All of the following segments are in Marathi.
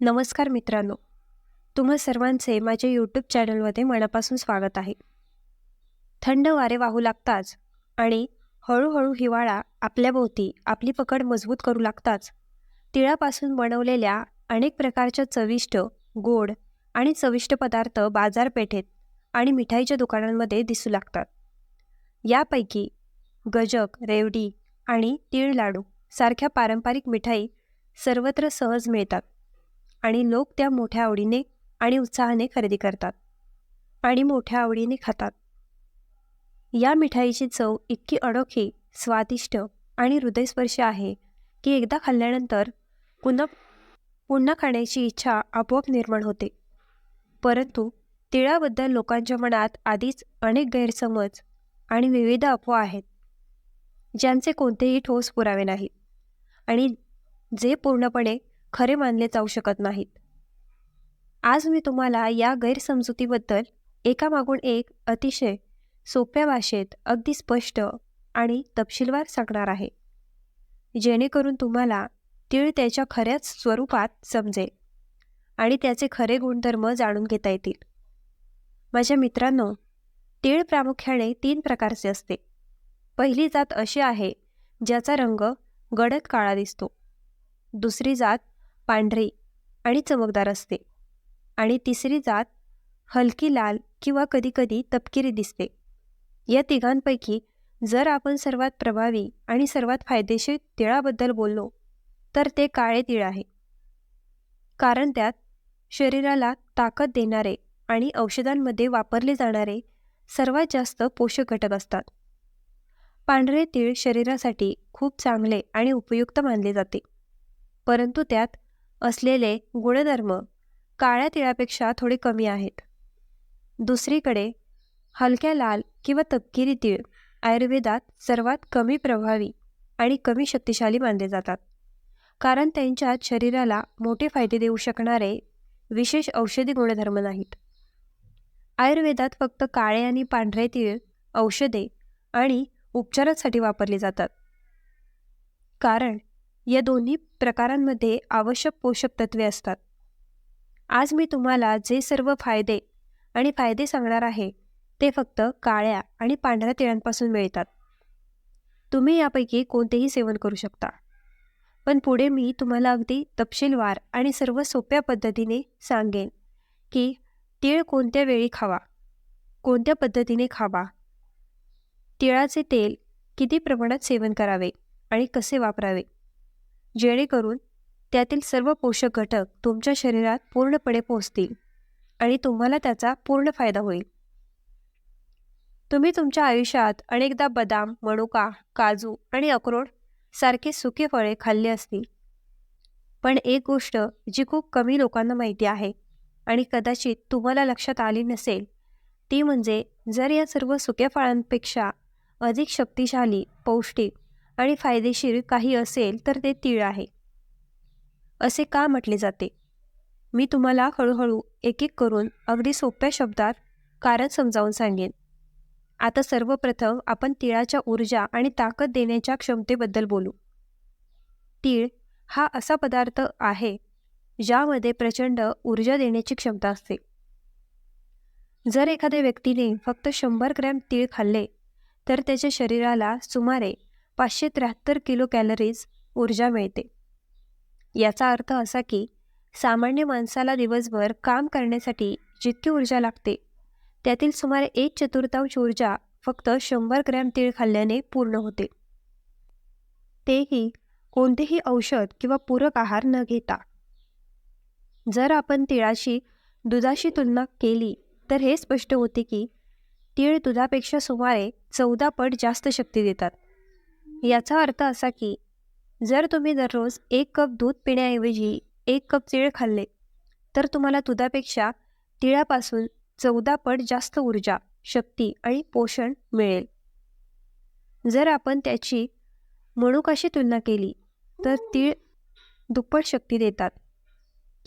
नमस्कार मित्रांनो. तुम्हा सर्वांचे माझ्या यूट्यूब चॅनलमध्ये मनापासून स्वागत आहे. थंड वारे वाहू लागताच आणि हळूहळू हिवाळा आपल्याभोवती आपली पकड मजबूत करू लागताच तिळापासून बनवलेल्या अनेक प्रकारच्या चविष्ट गोड आणि चविष्ट पदार्थ बाजारपेठेत आणि मिठाईच्या दुकानांमध्ये दिसू लागतात. यापैकी गजक रेवडी आणि तीळ लाडू सारख्या पारंपरिक मिठाई सर्वत्र सहज मिळतात. आणि लोक त्या मोठ्या आवडीने आणि उत्साहाने खरेदी करतात आणि मोठ्या आवडीने खातात. या मिठाईची चव इतकी अनोखी स्वादिष्ट आणि हृदयस्पर्शी आहे की एकदा खाल्ल्यानंतर पुन्हा पुन्हा खाण्याची इच्छा आपोआप निर्माण होते. परंतु तिळाबद्दल लोकांच्या मनात आधीच अनेक गैरसमज आणि विविध अफवा आहेत ज्यांचे कोणतेही ठोस पुरावे नाहीत आणि जे पूर्णपणे खरे मानले जाऊ शकत नाहीत. आज मी तुम्हाला या गैरसमजुतीबद्दल एकामागून एक अतिशय सोप्या भाषेत अगदी स्पष्ट आणि तपशीलवार सांगणार आहे. जेणेकरून तुम्हाला तीळ त्याच्या खऱ्याच स्वरूपात समजेल आणि त्याचे खरे गुणधर्म जाणून घेता येतील. माझ्या मित्रांनो तीळ प्रामुख्याने तीन प्रकारचे असते. पहिली जात अशी आहे ज्याचा रंग गडद काळा दिसतो. दुसरी जात पांढरी आणि चमकदार असते. आणि तिसरी जात हलकी लाल किंवा कधीकधी तपकिरी दिसते. या तिघांपैकी जर आपण सर्वात प्रभावी आणि सर्वात फायदेशीर तिळाबद्दल बोललो तर ते काळे तिळ आहे. कारण त्यात शरीराला ताकद देणारे आणि औषधांमध्ये वापरले जाणारे सर्वात जास्त पोषक घटक असतात. पांढरे तीळ शरीरासाठी खूप चांगले आणि उपयुक्त मानले जाते. परंतु त्यात असलेले गुणधर्म काळ्या तिळापेक्षा थोडे कमी आहेत. दुसरीकडे हलक्या लाल किंवा तपकिरी तीळ आयुर्वेदात सर्वात कमी प्रभावी आणि कमी शक्तिशाली मानले जातात. कारण त्यांच्यात शरीराला मोठे फायदे देऊ शकणारे विशेष औषधी गुणधर्म नाहीत. आयुर्वेदात फक्त काळे आणि पांढरे तीळ औषधे आणि उपचारासाठी वापरले जातात. कारण या दोन्ही प्रकारांमध्ये आवश्यक पोषक तत्वे असतात. आज मी तुम्हाला जे सर्व फायदे आणि फायदे सांगणार आहे ते फक्त काळ्या आणि पांढऱ्या तिळांपासून मिळतात. तुम्ही यापैकी कोणतेही सेवन करू शकता. पण पुढे मी तुम्हाला अगदी तपशीलवार आणि सर्व सोप्या पद्धतीने सांगेन की तीळ कोणत्या वेळी खावा कोणत्या पद्धतीने खावा तिळाचे तेल किती प्रमाणात सेवन करावे आणि कसे वापरावे. जेणेकरून त्यातील सर्व पोषक घटक तुमच्या शरीरात पूर्णपणे पोहोचतील आणि तुम्हाला त्याचा पूर्ण फायदा होईल. तुम्ही तुमच्या आयुष्यात अनेकदा बदाम मनुका काजू आणि अक्रोड सारखी सुके फळे खाल्ले असतील. पण एक गोष्ट जी खूप कमी लोकांना माहिती आहे आणि कदाचित तुम्हाला लक्षात आली नसेल ती म्हणजे जर या सर्व सुक्या फळांपेक्षा अधिक शक्तिशाली पौष्टिक आणि फायदेशीर काही असेल तर ते तीळ आहे. असे का म्हटले जाते? मी तुम्हाला हळूहळू एक एक करून अगदी सोप्या शब्दात कारण समजावून सांगेन. आता सर्वप्रथम आपण तिळाच्या ऊर्जा आणि ताकद देण्याच्या क्षमतेबद्दल बोलू. तीळ हा असा पदार्थ आहे ज्यामध्ये प्रचंड ऊर्जा देण्याची क्षमता असते. जर एखाद्या व्यक्तीने फक्त शंभर ग्रॅम तीळ खाल्ले तर त्याच्या शरीराला सुमारे पाचशे त्र्याहत्तर किलो कॅलरीज ऊर्जा मिळते. याचा अर्थ असा की सामान्य माणसाला दिवसभर काम करण्यासाठी जितकी ऊर्जा लागते त्यातील सुमारे एक चतुर्थांश ऊर्जा फक्त शंभर ग्रॅम तीळ खाल्ल्याने पूर्ण होते. तेही कोणतेही औषध किंवा पूरक आहार न घेता. जर आपण तिळाशी दुधाशी तुलना केली तर हे स्पष्ट होते की तीळ दुधापेक्षा सुमारे चौदा पट जास्त शक्ती देतात. याचा अर्थ असा की जर तुम्ही दररोज एक कप दूध पिण्याऐवजी एक कप तीळ खाल्ले तर तुम्हाला दुधापेक्षा तिळापासून चौदा पट जास्त ऊर्जा शक्ती आणि पोषण मिळेल. जर आपण त्याची मणुकाशी तुलना केली तर तीळ दुप्पट शक्ती देतात.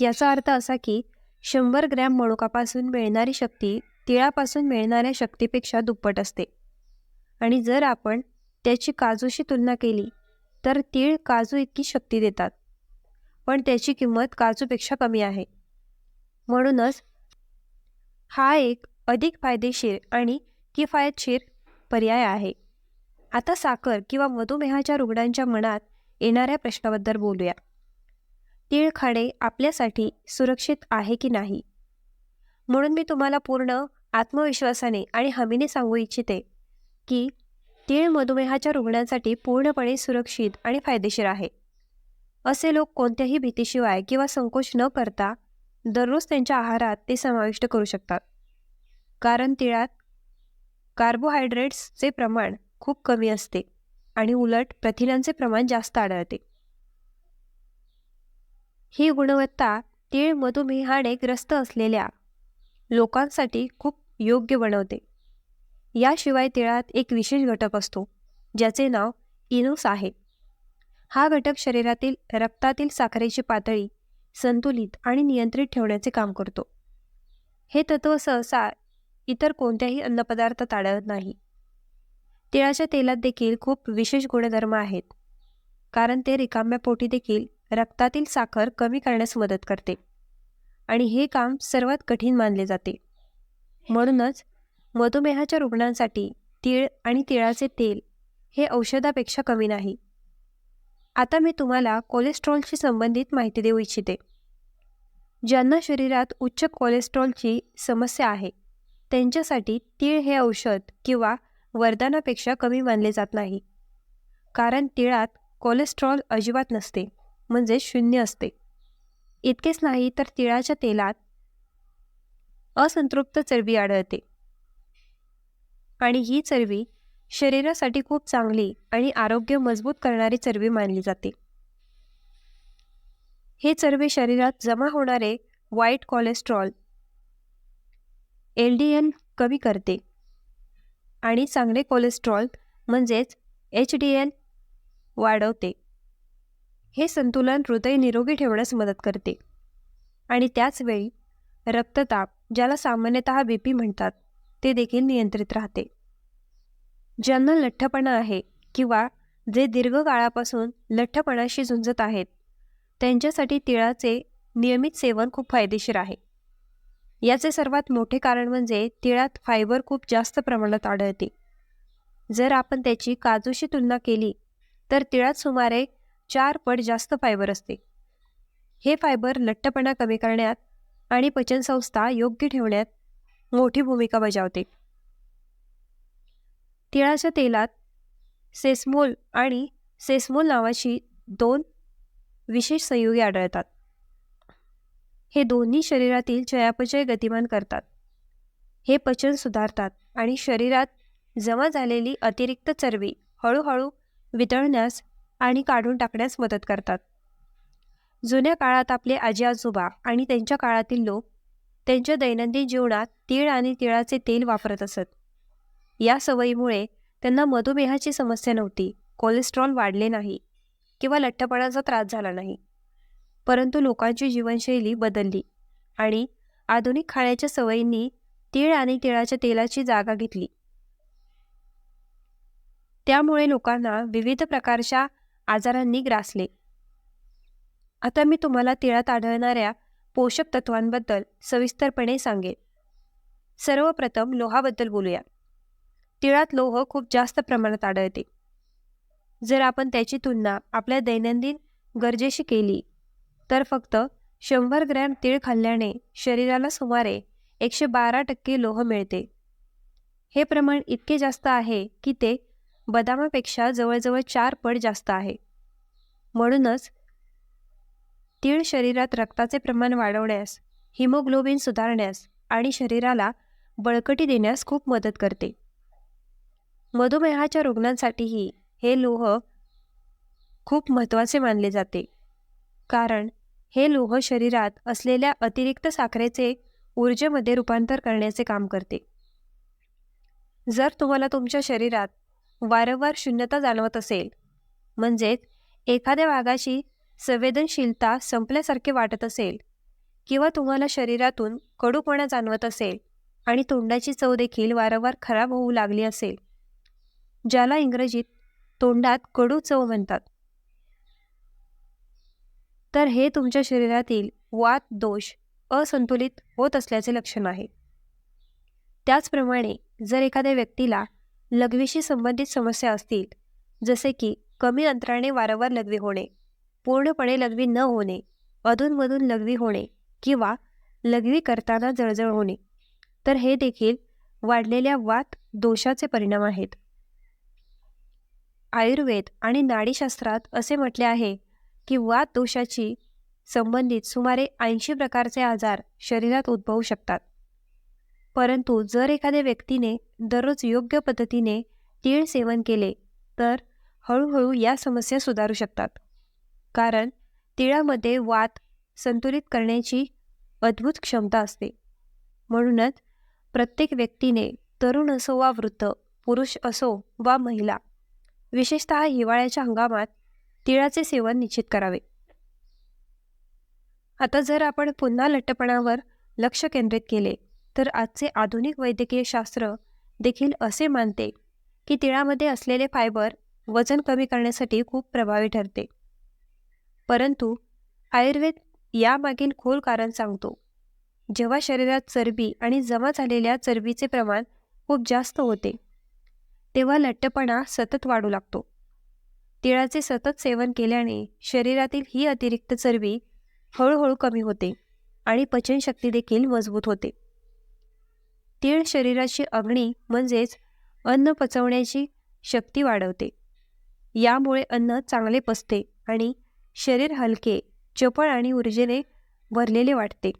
याचा अर्थ असा की शंभर ग्रॅम मणुकापासून मिळणारी शक्ती तिळापासून मिळणाऱ्या शक्तीपेक्षा दुप्पट असते. आणि जर आपण त्याची काजूशी तुलना केली तर तीळ काजू इतकी शक्ती देतात. पण त्याची किंमत काजूपेक्षा कमी आहे. म्हणूनच हा एक अधिक फायदेशीर आणि किफायतशीर पर्याय आहे. आता साखर किंवा मधुमेहाच्या रुग्णांच्या मनात येणाऱ्या प्रश्नाबद्दल बोलूया. तीळ खाणे आपल्यासाठी सुरक्षित आहे की नाही? म्हणून मी तुम्हाला पूर्ण आत्मविश्वासाने आणि हमीने सांगू इच्छिते की तीळ मधुमेहाच्या रुग्णांसाठी पूर्णपणे सुरक्षित आणि फायदेशीर आहे. असे लोक कोणत्याही भीतीशिवाय किंवा संकोच न करता दररोज त्यांच्या आहारात ते समाविष्ट करू शकतात. कारण तिळात कार्बोहायड्रेट्सचे प्रमाण खूप कमी असते आणि उलट प्रथिनांचे प्रमाण जास्त आढळते. ही गुणवत्ता तीळ मधुमेहाने ग्रस्त असलेल्या लोकांसाठी खूप योग्य बनवते. याशिवाय तिळात एक विशेष घटक असतो ज्याचे नाव इनोस आहे. हा घटक शरीरातील रक्तातील साखरेची पातळी संतुलित आणि नियंत्रित ठेवण्याचे काम करतो. हे तत्व सहसा इतर कोणत्याही अन्नपदार्थात आढळत नाही. तिळाच्या तेलात देखील खूप विशेष गुणधर्म आहेत कारण ते रिकाम्या पोटी देखील रक्तातील साखर कमी करण्यास मदत करते आणि हे काम सर्वात कठीण मानले जाते. म्हणूनच मधुमेहाच्या रुग्णांसाठी तीळ आणि तिळाचे तेल हे औषधापेक्षा कमी नाही. आता मी तुम्हाला कोलेस्ट्रॉलशी संबंधित माहिती देऊ इच्छिते. ज्यांना शरीरात उच्च कोलेस्ट्रॉलची समस्या आहे त्यांच्यासाठी तीळ हे औषध किंवा वरदानापेक्षा कमी मानले जात नाही. कारण तिळात कोलेस्ट्रॉल अजिबात नसते म्हणजे शून्य असते. इतकेच नाही तर तिळाच्या तेलात असंतृप्त चरबी आढळते. आणि ही चरबी शरीरासाठी खूप चांगली आणि आरोग्य मजबूत करणारी चरबी मानली जाते. हे चरबी शरीरात जमा होणारे वाईट कोलेस्ट्रॉल एल डी एन कमी करते आणि चांगले कोलेस्ट्रॉल म्हणजेच एच डी एल वाढवते. हे संतुलन हृदय निरोगी ठेवण्यास मदत करते आणि त्याचवेळी रक्तताप ज्याला सामान्यतः बी पी म्हणतात. ते देखील नियंत्रित राहते. ज्यांना लठ्ठपणा आहे किंवा जे दीर्घकाळापासून लठ्ठपणाशी झुंजत आहेत त्यांच्यासाठी तिळाचे नियमित सेवन खूप फायदेशीर आहे. याचे सर्वात मोठे कारण म्हणजे तिळात फायबर खूप जास्त प्रमाणात आढळते. जर आपण त्याची काजूशी तुलना केली तर तिळात सुमारे चार पट जास्त फायबर असते. हे फायबर लठ्ठपणा कमी करण्यात आणि पचनसंस्था योग्य ठेवण्यात मोठी भूमिका बजावते. तिळाच्या तेलात सेस्मोल आणि सेस्मोल नावाची दोन विशेष संयुगे आढळतात. हे दोन्ही शरीरातील चयापचय गतिमान करतात. हे पचन सुधारतात आणि शरीरात जमा झालेली अतिरिक्त चरबी हळूहळू वितळण्यास आणि काढून टाकण्यास मदत करतात. जुन्या काळात आपले आजी आजोबा आणि त्यांच्या काळातील लोक त्यांच्या दैनंदिन जीवनात तीळ आणि तिळाचे तेल वापरत असत. या सवयीमुळे त्यांना मधुमेहाची समस्या नव्हती कोलेस्ट्रॉल वाढले नाही किंवा लठ्ठपणाचा त्रास झाला नाही. परंतु लोकांची जीवनशैली बदलली आणि आधुनिक खाण्याच्या सवयींनी तीळ आणि तिळाच्या तेलाची जागा घेतली. त्यामुळे लोकांना विविध प्रकारच्या आजारांनी ग्रासले. आता मी तुम्हाला तिळात आढळणाऱ्या पोषक तत्वांबद्दल सविस्तरपणे सांगेल सर्वप्रथम लोहाबद्दल बोलूया. तिळात लोह खूप जास्त प्रमाणात आढळते. जर आपण त्याची तुलना आपल्या दैनंदिन गरजेशी केली तर फक्त शंभर ग्रॅम तीळ खाल्ल्याने शरीराला सुमारे एकशे बारा टक्के लोह मिळते. हे प्रमाण इतके जास्त आहे की ते बदामापेक्षा जवळजवळ चार पट जास्त आहे. म्हणूनच तीळ शरीरात रक्ताचे प्रमाण वाढवण्यास हिमोग्लोबिन सुधारण्यास आणि शरीराला बळकटी देण्यास खूप मदत करते. मधुमेहाच्या रुग्णांसाठीही हे लोह खूप महत्त्वाचे मानले जाते. कारण हे लोह शरीरात असलेल्या अतिरिक्त साखरेचे ऊर्जेमध्ये रूपांतर करण्याचे काम करते. जर तुम्हाला तुमच्या शरीरात वारंवार शून्यता जाणवत असेल म्हणजेच एखाद्या भागाशी संवेदनशीलता संपल्यासारखे वाटत असेल किंवा तुम्हाला शरीरातून कडूपणा जाणवत असेल आणि तोंडाची चव देखील वारंवार खराब होऊ लागली असेल ज्याला इंग्रजीत तोंडात कडू चव म्हणतात. तर हे तुमच्या शरीरातील वात दोष असंतुलित होत असल्याचे लक्षण आहे. त्याचप्रमाणे जर एखाद्या व्यक्तीला लघवीशी संबंधित समस्या असतील जसे की कमी अंतराने वारंवार लघवी होणे पूर्णपणे लघवी न होणे अधूनमधून लघवी होणे किंवा लघवी करताना जळजळ होणे. तर हे देखील वाढलेल्या वात दोषाचे परिणाम आहेत. आयुर्वेद आणि नाडीशास्त्रात असे म्हटले आहे की वात दोषाची संबंधित सुमारे ऐंशी प्रकारचे आजार शरीरात उद्भवू शकतात. परंतु जर एखाद्या व्यक्तीने दररोज योग्य पद्धतीने तीळ सेवन केले तर हळूहळू या समस्या सुधारू शकतात. कारण तिळामध्ये वात संतुलित करण्याची अद्भुत क्षमता असते. म्हणूनच प्रत्येक व्यक्तीने तरुण असो वा वृद्ध पुरुष असो वा महिला विशेषत हिवाळ्याच्या हंगामात तिळाचे सेवन निश्चित करावे. आता जर आपण पुन्हा लठ्ठपणावर लक्ष केंद्रित केले तर आजचे आधुनिक वैद्यकीय शास्त्र देखील असे मानते की तिळामध्ये असलेले फायबर वजन कमी करण्यासाठी खूप प्रभावी ठरते. परंतु आयुर्वेद यामागील खोल कारण सांगतो. जेव्हा शरीरात चरबी आणि जमा झालेल्या चरबीचे प्रमाण खूप जास्त होते तेव्हा लठ्ठपणा सतत वाढू लागतो. तिळाचे सतत सेवन केल्याने शरीरातील ही अतिरिक्त चरबी हळूहळू कमी होते आणि पचनशक्ती देखील मजबूत होते. तीळ शरीराची अग्नी म्हणजेच अन्न पचवण्याची शक्ती वाढवते. यामुळे अन्न चांगले पचते आणि शरीर हलके चपळ आणि ऊर्जेने भरलेले वाटते.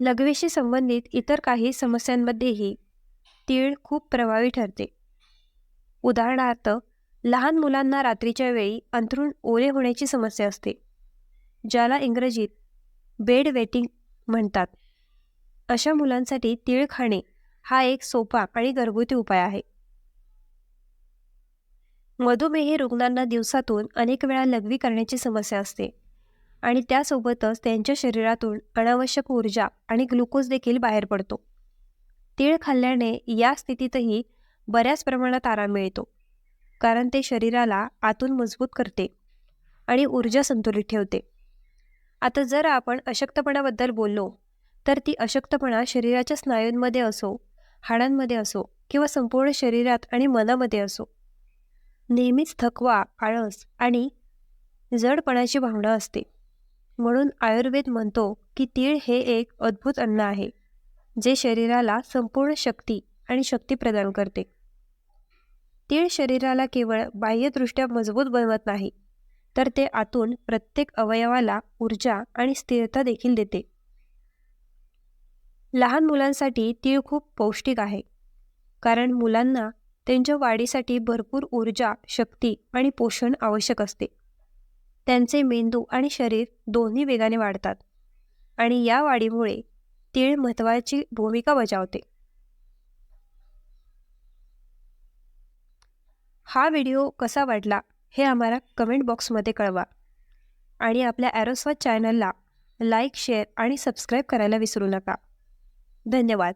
लघवीशी संबंधित इतर काही समस्यांमध्येही तीळ खूप प्रभावी ठरते. उदाहरणार्थ लहान मुलांना रात्रीच्या वेळी अंथरूण ओले होण्याची समस्या असते ज्याला इंग्रजीत बेड वेटिंग म्हणतात. अशा मुलांसाठी तीळ खाणे हा एक सोपा आणि घरगुती उपाय आहे. मधुमेही रुग्णांना दिवसातून अनेक वेळा लघवी करण्याची समस्या असते. आणि त्यासोबतच त्यांच्या शरीरातून अनावश्यक ऊर्जा आणि ग्लुकोज देखील बाहेर पडतो. तीळ खाल्ल्याने या स्थितीतही बऱ्याच प्रमाणात आराम मिळतो. कारण ते शरीराला आतून मजबूत करते आणि ऊर्जा संतुलित ठेवते. आता जर आपण अशक्तपणाबद्दल बोललो तर ती अशक्तपणा शरीराच्या स्नायूंमध्ये असो हाडांमध्ये असो किंवा संपूर्ण शरीरात आणि मनामध्ये असो नेहमीच थकवा आळस आणि जडपणाची भावना असते. म्हणून आयुर्वेद म्हणतो की तीळ हे एक अद्भुत अन्न आहे जे शरीराला संपूर्ण शक्ती आणि शक्ती प्रदान करते. तीळ शरीराला केवळ बाह्यदृष्ट्या मजबूत बनवत नाही तर ते आतून प्रत्येक अवयवाला ऊर्जा आणि स्थिरता देखील देते. लहान मुलांसाठी तीळ खूप पौष्टिक आहे कारण मुलांना त्यांच्या वाढीसाठी भरपूर ऊर्जा शक्ती आणि पोषण आवश्यक असते. त्यांचे मेंदू आणि शरीर दोन्ही वेगाने वाढतात आणि या वाढीमुळे तीळ महत्त्वाची भूमिका बजावते. हा व्हिडिओ कसा वाटला हे आम्हाला कमेंट बॉक्समध्ये कळवा आणि आपल्या ॲरोस्वाद चॅनलला लाईक शेअर आणि सबस्क्राईब करायला विसरू नका. धन्यवाद.